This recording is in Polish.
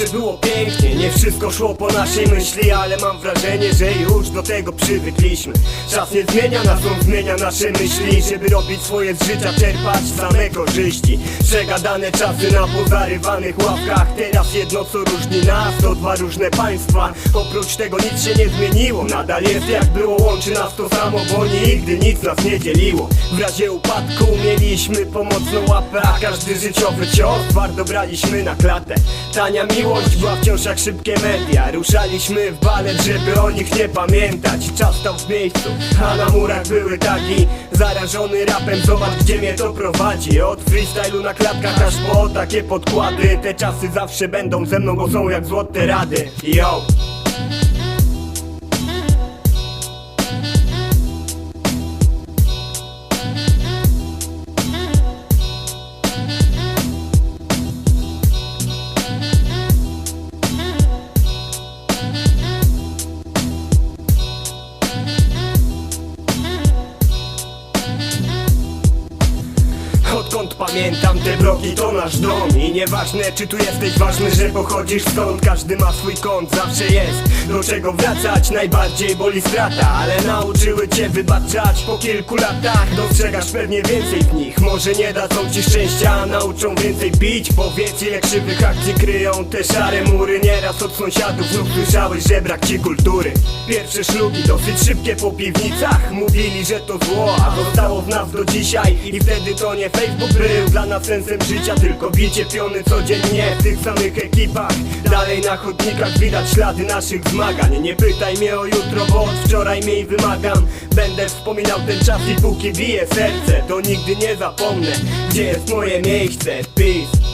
zawsze było pięknie. Nie wszystko szło po naszej myśli Ale mam wrażenie, że już do tego przywykliśmy. Czas nie zmienia nas, on zmienia nasze myśli. Żeby robić swoje z życia, czerpać same korzyści Przegadane czasy na pozarywanych ławkach. Teraz jedno co różni nas, to dwa różne państwa. Oprócz tego nic się nie zmieniło. Nadal jest jak było, łączy nas to samo Bo nigdy nic nas nie dzieliło. W razie upadku mieliśmy pomocną łapę A każdy życiowy cios twardo braliśmy na klatę. Tania miłość była wciąż jak szybkie media. Ruszaliśmy w balet, żeby o nich nie pamiętać. Czas stał w miejscu, a na murach były tagi Zarażony rapem, zobacz gdzie mnie to prowadzi. Od freestylu na klatkach aż po takie podkłady. Te czasy zawsze będą ze mną, bo są jak złote rady. Yo! Pamiętam te bloki to nasz dom. I nieważne czy tu jesteś ważny, że pochodzisz stąd. Każdy ma swój kąt, zawsze jest do czego wracać. Najbardziej boli strata, ale nauczyły cię wybaczać. Po kilku latach dostrzegasz pewnie więcej w nich. Może nie dadzą ci szczęścia, nauczą więcej pić. Powiedz ile krzywych akcji kryją te szare mury. Nieraz od sąsiadów znów słyszałeś, że brak ci kultury. Pierwsze szlugi dosyć szybkie po piwnicach. Mówili, że to zło, a zostało w nas do dzisiaj. I wtedy to nie Facebook był dla nas sensem życia Tylko bicie piony codziennie w tych samych ekipach. Dalej na chodnikach widać ślady naszych zmagań. Nie pytaj mnie o jutro, bo od wczoraj mniej wymagam. Będę wspominał ten czas i póki bije serce To nigdy nie zapomnę, gdzie jest moje miejsce. Peace